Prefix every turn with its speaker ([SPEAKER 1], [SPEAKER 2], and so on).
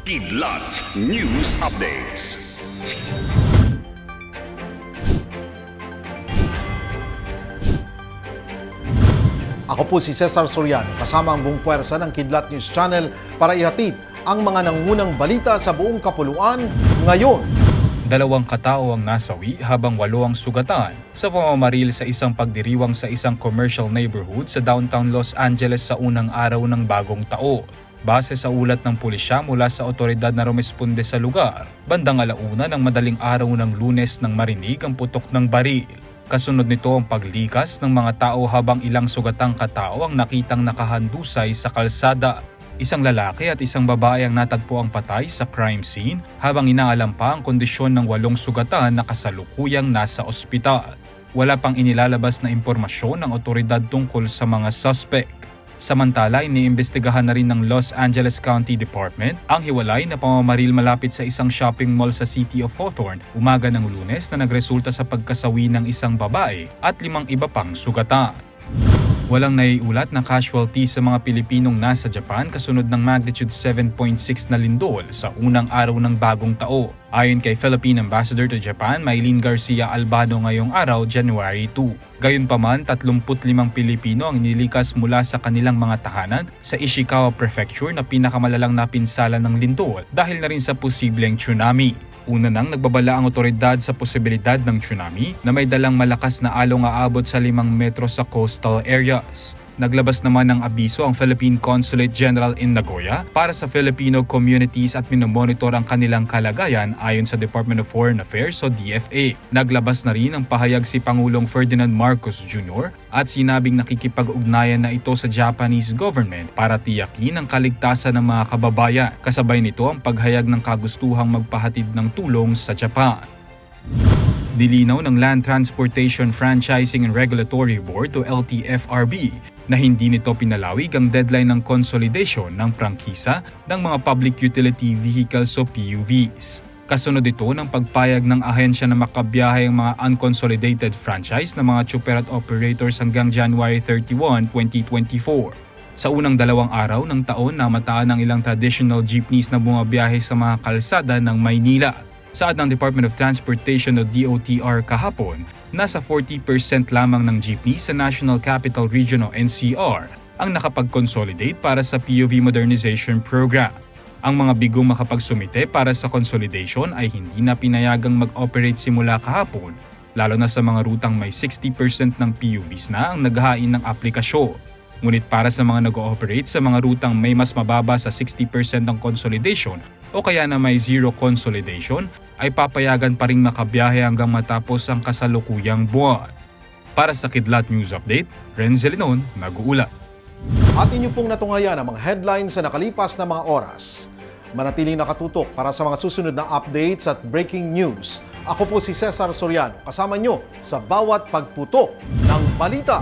[SPEAKER 1] Kidlat News Updates.
[SPEAKER 2] Ako po si Cesar Soriano, kasama ang buong puwersa ng Kidlat News Channel para ihatid ang mga nangunang balita sa buong kapuluan ngayon.
[SPEAKER 3] Dalawang katao ang nasawi habang walo ang sugatan sa pamamaril sa isang pagdiriwang sa isang commercial neighborhood sa downtown Los Angeles sa unang araw ng bagong tao. Base sa ulat ng pulisya mula sa otoridad na rumesponde sa lugar, bandang alauna ng madaling araw ng lunes nang marinig ang putok ng baril. Kasunod nito ang paglikas ng mga tao habang ilang sugatang katao ang nakitang nakahandusay sa kalsada. Isang lalaki at isang babae ang natagpo ang patay sa crime scene habang inaalam pa ang kondisyon ng walong sugatan na kasalukuyang nasa ospital. Wala pang inilalabas na impormasyon ng otoridad tungkol sa mga suspect. Samantala, iniimbestigahan na rin ng Los Angeles County Department ang hiwalay na pamamaril malapit sa isang shopping mall sa City of Hawthorne umaga ng lunes na nagresulta sa pagkasawi ng isang babae at limang iba pang sugatan. Walang naiulat na casualty sa mga Pilipinong nasa Japan kasunod ng magnitude 7.6 na lindol sa unang araw ng bagong tao. Ayon kay Philippine Ambassador to Japan, Maylene Garcia Albano ngayong araw, January 2. Gayunpaman, 35 Pilipino ang nilikas mula sa kanilang mga tahanan sa Ishikawa Prefecture na pinakamalalang napinsala ng lindol dahil na rin sa posibleng tsunami. Una nang nagbabala ang otoridad sa posibilidad ng tsunami na may dalang malakas na along aabot sa 5 metro sa coastal areas. Naglabas naman ng abiso ang Philippine Consulate General in Nagoya para sa Filipino communities at minomonitor ang kanilang kalagayan ayon sa Department of Foreign Affairs o DFA. Naglabas na rin ang pahayag si Pangulong Ferdinand Marcos Jr. at sinabing nakikipag-ugnayan na ito sa Japanese government para tiyakin ang kaligtasan ng mga kababayan. Kasabay nito ang paghayag ng kagustuhang magpahatid ng tulong sa Japan. Dilinaw ng Land Transportation Franchising and Regulatory Board o LTFRB na hindi nito pinalawig ang deadline ng consolidation ng prangkisa ng mga public utility vehicles o PUVs. Kasunod ito ng pagpayag ng ahensya na makabiyahe ang mga unconsolidated franchise ng mga super at operators hanggang January 31, 2024. Sa unang dalawang araw ng taon namataan ng ilang traditional jeepneys na bumabiyahe sa mga kalsada ng Maynila. Saad ng Department of Transportation o DOTR kahapon, nasa 40% lamang ng jeepneys sa National Capital Region o NCR ang nakapag-consolidate para sa POV Modernization Program. Ang mga bigong makapagsumite para sa consolidation ay hindi na pinayagang mag-operate simula kahapon, lalo na sa mga rutang may 60% ng PUVs na ang naghahain ng aplikasyon. Ngunit para sa mga nag-ooperate sa mga rutang may mas mababa sa 60% ng consolidation o kaya na may zero consolidation ay papayagan pa rin makabiyahe hanggang matapos ang kasalukuyang buwan. Para sa Kidlat News Update, Renzel Linon, nag-uulat.
[SPEAKER 2] At inyo pong natungayan ang mga headlines sa nakalipas na mga oras. Manatiling nakatutok para sa mga susunod na updates at breaking news. Ako po si Cesar Soriano, kasama nyo sa bawat pagputok ng balita.